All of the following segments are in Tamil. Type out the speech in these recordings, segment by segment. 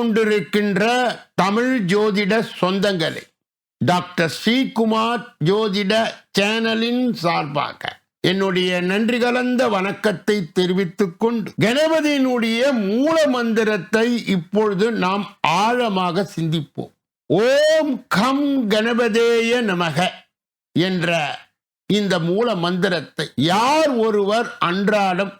கொண்டிருக்கின்ற தமிழ் ஜோதிட சொந்தங்களே டாக்டர் ஸ்ரீகுமார் ஜோதிட சேனலின் சார்பாக என்னுடைய நன்றி கலந்த வணக்கத்தை தெரிவித்துக் கொண்டு கணபதியினுடைய மூல மந்திரத்தை இப்பொழுது நாம் ஆழமாக சிந்திப்போம். ஓம் கம் கணபதேய நமக என்ற இந்த மூல மந்திரத்தை யார் ஒருவர் அன்றாடம்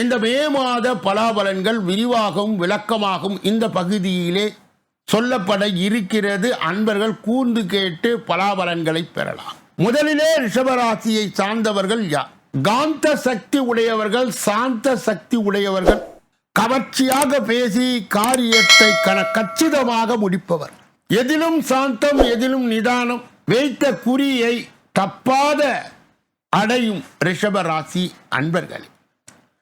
இந்த மே மாத பலாபலன்கள் விரிவாகவும் விளக்கமாகவும் இந்த பகுதியிலே சொல்லப்பட இருக்கிறது. அன்பர்கள் கூர்ந்து கேட்டு பலாபலன்களை பெறலாம். முதலிலே ரிஷபராசியை சார்ந்தவர்கள் யார்? காந்த சக்தி உடையவர்கள் சாந்த சக்தி உடையவர்கள் கவர்ச்சியாக பேசி காரியத்தை கன கச்சிதமாக முடிப்பவர். எதிலும் சாந்தம் எதிலும் நிதானம் வைத்த குறியை தப்பாத அடையும் ரிஷபராசி அன்பர்கள். அன்பர்களே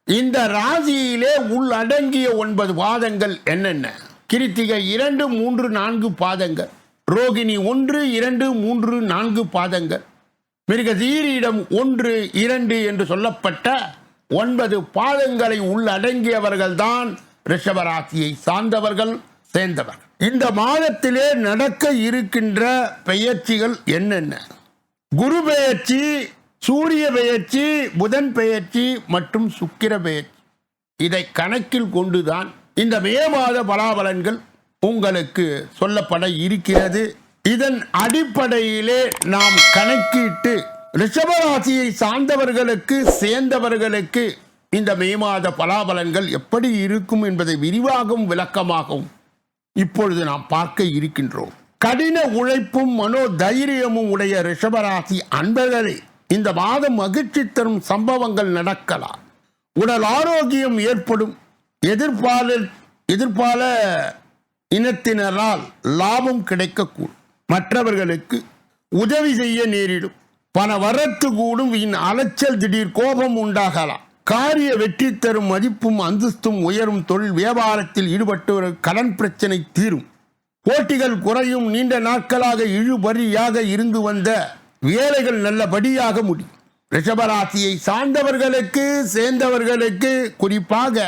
இந்த ராசியிலே உள்ளடங்கிய ஒன்பது பாதங்கள் என்னென்ன? கிருத்திகை இரண்டு மூன்று நான்கு பாதங்கள். ரோகிணி ஒன்று இரண்டு மூன்று நான்கு பாதங்கள். மிருகதீரிடம் ஒன்று இரண்டு என்று சொல்லப்பட்ட ஒன்பது பாதங்களை உள்ளடங்கியவர்கள்தான் ரிஷபராசியை சார்ந்தவர்கள் சேர்ந்தவர்கள். இந்த மாதத்திலே நடக்க இருக்கின்ற பெயர்ச்சிகள் என்னென்ன? குரு பெயர்ச்சி சூரிய பெயர்ச்சி புதன் பெயர்ச்சி மற்றும் சுக்கிர பெயர்ச்சி. இதை கணக்கில் கொண்டுதான் இந்த மே மாத பலாபலன்கள் உங்களுக்கு சொல்லப்பட இருக்கிறது. இதன் அடிப்படையிலே நாம் கணக்கிட்டு ரிஷபராசியை சார்ந்தவர்களுக்கு சேர்ந்தவர்களுக்கு இந்த மே மாத பலாபலன்கள் எப்படி இருக்கும் என்பதை விரிவாகவும் விளக்கமாகவும் இப்பொழுது நாம் பார்க்க இருக்கின்றோம். கடின உழைப்பும் மனோ தைரியமும் உடைய ரிஷபராசி அன்பர்களே இந்த மாதம் மகிழ்ச்சி தரும் சம்பவங்கள் நடக்கலாம். உடல் ஆரோக்கியம் ஏற்படும். எதிர்பால எதிர்பால இனத்தினரால் லாபம் கிடைக்கக்கூடும். மற்றவர்களுக்கு உதவி செய்ய நேரிடும். பண வரத்து கூடும். வீண் அலைச்சல் திடீர் கோபம் உண்டாகலாம். காரிய வெற்றி தரும் மதிப்பும் அந்தஸ்தும் உயரும். தொழில் வியாபாரத்தில் ஈடுபட்டு கடன் பிரச்சனை தீரும். போட்டிகள் குறையும். நீண்ட நாட்களாக இழுபறியாக இருந்து வந்த வேலைகள் நல்லபடியாக முடியும். ரிஷபராசியை சார்ந்தவர்களுக்கு சேர்ந்தவர்களுக்கு குறிப்பாக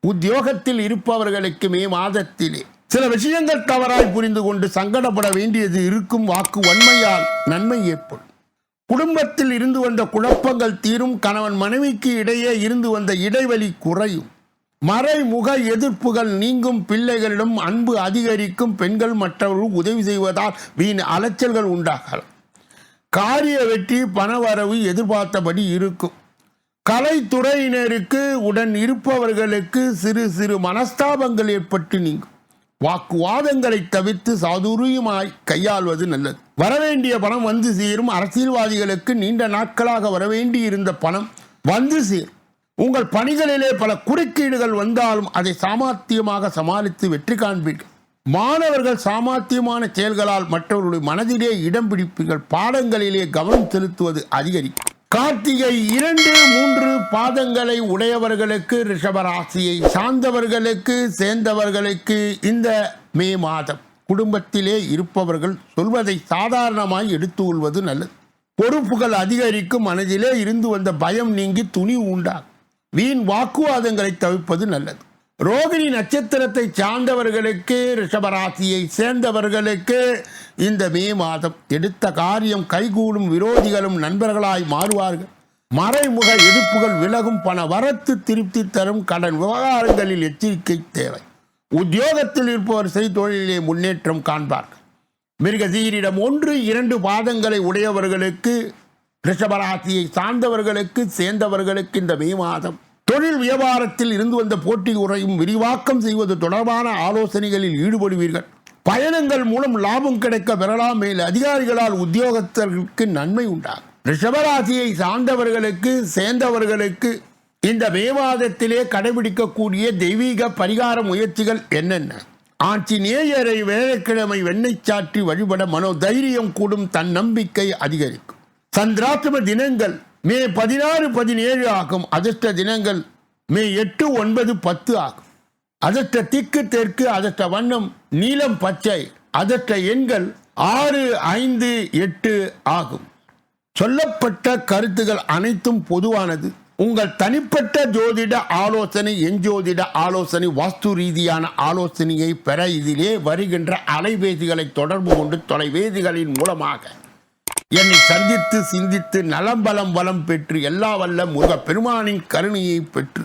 உத்தியோகத்தில் இருப்பவர்களுக்கு மே மாதத்திலே சில விஷயங்கள் தவறாய் புரிந்து கொண்டு சங்கடப்பட வேண்டியது இருக்கும் வாக்கு வன்மையால் நன்மை ஏற்படும். குடும்பத்தில் இருந்து வந்த குழப்பங்கள் தீரும் கணவன் மனைவிக்கு இடையே இருந்து வந்த இடைவெளி குறையும். மறைமுக எதிர்ப்புகள் நீங்கும் பிள்ளைகளிடம் அன்பு அதிகரிக்கும் பெண்கள் மற்றவர்கள் உதவி செய்வதால் வீண் அலைச்சல்கள் உண்டாகலாம். காரிய வெற்றி பணவரவு எதிர்பார்த்தபடி இருக்கும். கலைத்துறையினருக்கு உடன் இருப்பவர்களுக்கு சிறு சிறு மனஸ்தாபங்கள் ஏற்பட்டு நீங்கும். வாக்குவாதங்களை தவிர்த்து சாதுரியமாய் கையாள்வது நல்லது. வரவேண்டிய பணம் வந்து சேரும். அரசியல்வாதிகளுக்கு நீண்ட நாட்களாக வரவேண்டி இருந்த பணம் வந்து சேரும். உங்கள் பணிகளிலே பல குறுக்கீடுகள் வந்தாலும் அதை சாமர்த்தியமாக சமாளித்து வெற்றி காண்பீர்கள். மாணவர்கள் சாமர்த்தியமான செயல்களால் மற்றவர்களுடைய மனதிலே இடம் பிடிப்புகள் பாடங்களிலே கவனம் செலுத்துவது அதிகரிக்கும். கார்த்திகை இரண்டு மூன்று பாதங்களை உடையவர்களுக்கு ரிஷபராசியை சார்ந்தவர்களுக்கு சேர்ந்தவர்களுக்கு இந்த மே மாதம். குடும்பத்திலே இருப்பவர்கள் சொல்வதை சாதாரணமாய் எடுத்து கொள்வது நல்லது. பொறுப்புகள் அதிகரிக்கும் மனதிலே இருந்து வந்த பயம் நீங்கி துணி உண்டாகும். வீண் வாக்குவாதங்களை தவிர்ப்பது நல்லது. ரோகிணி நட்சத்திரத்தை சார்ந்தவர்களுக்கு ரிஷபராசியை சேர்ந்தவர்களுக்கு இந்த மே மாதம் எடுத்த காரியம் கைகூடும் விரோதிகளும் நண்பர்களாய் மாறுவார்கள். மறைமுக எதிர்ப்புகள் விலகும் பண வரத்து திருப்தி தரும் கடன் விவகாரங்களில் எச்சரிக்கை தேவை. உத்தியோகத்தில் இருப்பவர் செய்தொழிலே முன்னேற்றம் காண்பார்கள். மிருகசீரிடம் ஒன்று இரண்டு பாதங்களை உடையவர்களுக்கு ரிஷபராசியை சார்ந்தவர்களுக்கு சேர்ந்தவர்களுக்கு இந்த மே மாதம் தொழில் வியாபாரத்தில் இருந்து வந்த போட்டி உரையும் விரிவாக்கம் செய்வது தொடர்பான ஆலோசனைகளில் ஈடுபடுவீர்கள். பயணங்கள் மூலம் லாபம் கிடைக்க பெறலாம் மேல் அதிகாரிகளால் உத்தியோகத்தர்களுக்கு நன்மை உண்டாகும். ரிஷபராசியை சார்ந்தவர்களுக்கு சேர்ந்தவர்களுக்கு இந்த மே மாதத்திலே கடைபிடிக்கக்கூடிய தெய்வீக பரிகார முயற்சிகள் என்னென்ன? ஆஞ்சநேயரை வேலைக்கிழமை வெண்ணெய் சாற்றி வழிபட மனோதைரியம் கூடும் தன்னம்பிக்கை அதிகரிக்கும். சந்திராஷ்டம தினங்கள் மே பதினாறு பதினேழு ஆகும். அதிர்ஷ்ட தினங்கள் மே எட்டு ஒன்பது பத்து ஆகும். அதற்ற திக்கு தெற்கு அதற்ற வண்ணம் நீலம் பச்சை அதற்ற எண்கள் ஆறு ஐந்து எட்டு ஆகும். சொல்லப்பட்ட கருத்துகள் அனைத்தும் பொதுவானது. உங்கள் தனிப்பட்ட ஜோதிட ஆலோசனை எஞ்சோதிட ஆலோசனை வாஸ்து ரீதியான ஆலோசனையை பெற இதிலே வருகின்ற அலைபேசிகளை தொடர்பு கொண்டு தொலைபேசிகளின் மூலமாக என்னை சந்தித்து சிந்தித்து நலம் பலம் வளம் பெற்று எல்லா வல்ல முருக பெருமானின் கருணையை பெற்று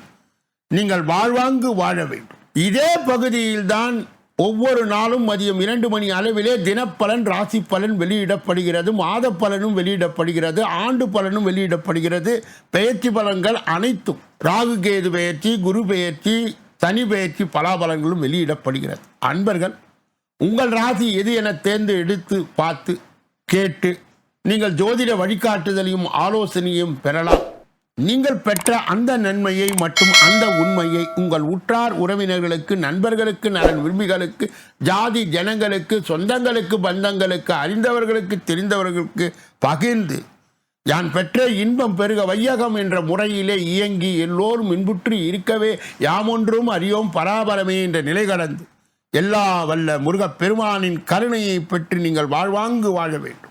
நீங்கள் வாழ்வாங்கு வாழ வேண்டும். இதே பகுதியில்தான் ஒவ்வொரு நாளும் மதியம் இரண்டு மணி அளவிலே தினப்பலன் ராசி பலன் வெளியிடப்படுகிறது மாத பலனும் வெளியிடப்படுகிறது ஆண்டு பலனும் வெளியிடப்படுகிறது. பெயர்ச்சி பலன்கள் அனைத்தும் ராகு கேது பெயர்ச்சி குரு பெயர்ச்சி சனி பெயர்ச்சி பலாபலங்களும் வெளியிடப்படுகிறது. அன்பர்கள் உங்கள் ராசி எது என தேர்ந்து எடுத்து பார்த்து கேட்டு நீங்கள் ஜோதிட வழிகாட்டுதலையும் ஆலோசனையும் பெறலாம். நீங்கள் பெற்ற அந்த நன்மையை மற்றும் அந்த உண்மையை உங்கள் உற்றார் உறவினர்களுக்கு நண்பர்களுக்கு நலன் விரும்பிகளுக்கு ஜாதி ஜனங்களுக்கு சொந்தங்களுக்கு பந்தங்களுக்கு அறிந்தவர்களுக்கு தெரிந்தவர்களுக்கு பகிர்ந்து யான் பெற்ற இன்பம் பெருக வையகம் என்ற முறையிலே இயங்கி எல்லோரும் இன்புற்று இருக்கவே யாமொன்றும் அறியோம் பராபரமே என்ற நிலை கடந்து எல்லா வல்ல முருகப் பெருமானின் கருணையை பெற்று நீங்கள் வாழ்வாங்கு வாழ வேண்டும்.